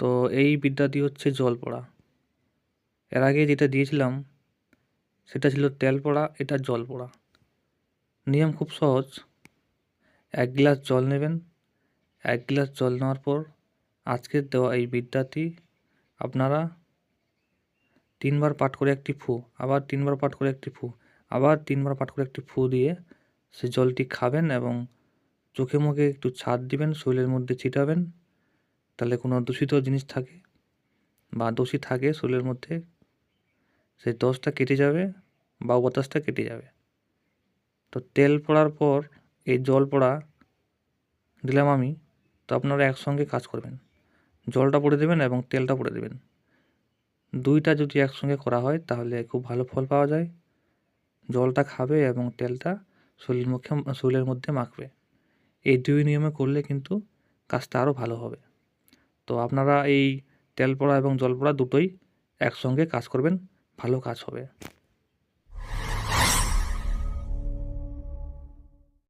তো এই বিদ্যাটি হচ্ছে জল পড়া এর আগে যেটা দিয়েছিলাম, সেটা ছিল তেল পড়া এটা জল পড়া নিয়ম খুব সহজ। এক গ্লাস জল নেবেন, এক গ্লাস জল নেওয়ার পর আজকের দেওয়া এই বিদ্যাটি আপনারা তিনবার পাঠ করে একটি ফু, আবার তিনবার পাঠ করে একটি ফু, আবার তিনবার পাঠ করে একটি ফু দিয়ে সে জলটি খাবেন এবং চোখে মুখে একটু ছাদ দিবেন, শরীরের মধ্যে ছিটাবেন। তাহলে কোনো দূষিত জিনিস থাকে বা দোষী থাকে শরীরের মধ্যে, সেই দোষটা কেটে যাবে বা বাতাসটা কেটে যাবে। তো তেল পড়ার পর এই জল পড়া দিলাম আমি, তো আপনারা একসঙ্গে কাজ করবেন। জলটা পড়ে দেবেন এবং তেলটা পড়ে দেবেন। দুইটা যদি একসঙ্গে করা হয় তাহলে খুব ভালো ফল পাওয়া যায়। জলটা খাবে এবং তেলটা শরীর মুখে, শরীরের মধ্যে মাখবে। এই দুই নিয়মে করলে কিন্তু কাজটা আরও ভালো হবে। তো আপনারা এই তেল পড়া এবং জল পড়া দুটোই একসঙ্গে কাজ করবেন, ভালো কাজ হবে।